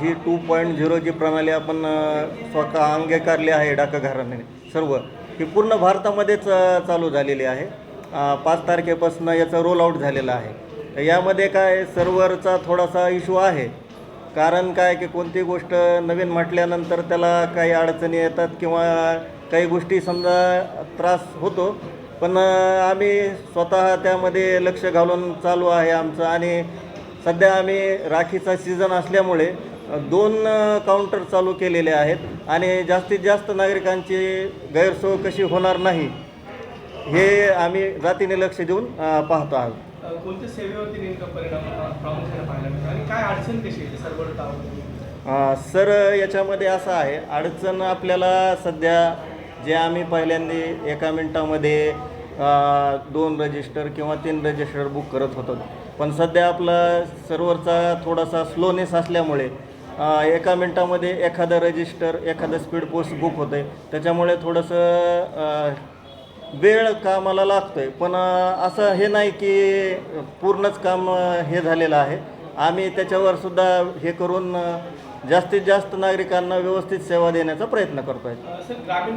ही two point zero जी प्रणाली आपण स्वतः अंगीकारली आहे डाकघराने सर्व. ही पूर्ण भारतामध्येच चालू झालेली आहे. पाच तारखेपासून याचा रोल आऊट झालेला आहे. यामध्ये काय सर्व्हरचा थोडासा इश्यू आहे. कारण काय की कोणती गोष्ट नवीन म्हटल्यानंतर त्याला काही अडचणी येतात किंवा काही गोष्टी समजा त्रास होतो. पण आम्ही स्वतः त्यामध्ये लक्ष घालून चालू आहे आमचं. आणि सध्या आम्ही राखीचा सीझन असल्यामुळे दोन काउंटर चालू केलेले आहेत आणि जास्तीत जास्त नागरिकांची गैरसोय कशी होणार नाही हे आम्ही जातीने लक्ष देऊन पाहतो आहोत. कोणत्या सेवेवरती नेमका परिणाम हा प्रामुख्याने पाहायला मिळतो. आणि काय अडचण कशी येते सर्व्हर टावर अ, सर याच्यामध्ये असं आहे अडचण आपल्याला सध्या जे आम्ही पहिल्यांदा एका मिनटामध्ये दोन रजिस्टर किंवा तीन रजिस्टर बुक करत होतो. पण सध्या आपला सर्व्हरचा थोडासा स्लोनेस असल्यामुळे एका मिनटामध्ये एखादं रजिस्टर एखादं स्पीड पोस्ट बुक होतं आहे त्याच्यामुळे थोडंसं वेळ कामाला लागतो आहे पण असं हे नाही की पूर्णच काम हे झालेलं आहे. आम्ही त्याच्यावर सुद्धा हे करून जास्तीत जास्त नागरिकांना व्यवस्थित सेवा देण्याचा प्रयत्न करतो आहे